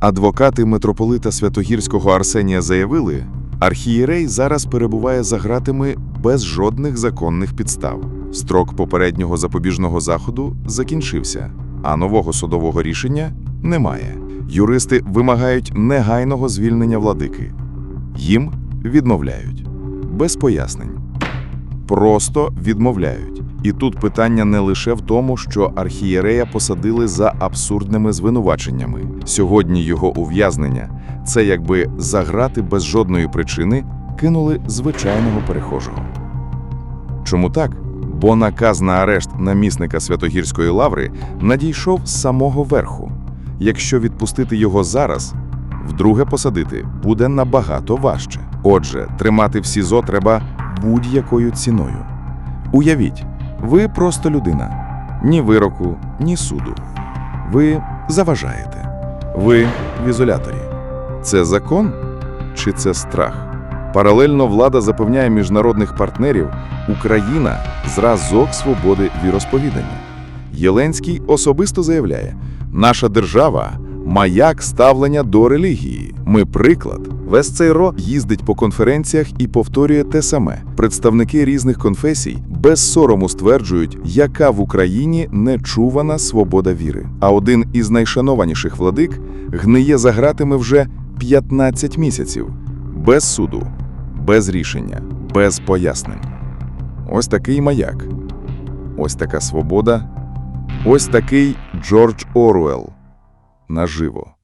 Адвокати митрополита Святогірського Арсенія заявили, архієрей зараз перебуває за ґратами без жодних законних підстав. Строк попереднього запобіжного заходу закінчився, а нового судового рішення немає. Юристи вимагають негайного звільнення владики. Їм відмовляють без пояснень. Просто відмовляють. І тут питання не лише в тому, що архієрея посадили за абсурдними звинуваченнями. Сьогодні його ув'язнення це якби заграти без жодної причини кинули звичайного перехожого. Чому так? Бо наказ на арешт намісника Святогірської лаври надійшов з самого верху. Якщо відпустити його зараз, вдруге посадити буде набагато важче. Отже, тримати в СІЗО треба будь-якою ціною. Уявіть, ви просто людина. Ні вироку, ні суду. Ви заважаєте. Ви в ізоляторі. Це закон чи це страх? Паралельно влада запевняє міжнародних партнерів, Україна зразок свободи віросповідання. Єленський особисто заявляє: наша держава маяк ставлення до релігії. Ми приклад. Весь цей ро їздить по конференціях і повторює те саме. Представники різних конфесій без сорому стверджують, яка в Україні нечувана свобода віри. А один із найшанованіших владик гниє за ґратами вже 15 місяців без суду, без рішення, без пояснень. Ось такий маяк. Ось така свобода. Ось такий Джордж Оруелл. Наживо.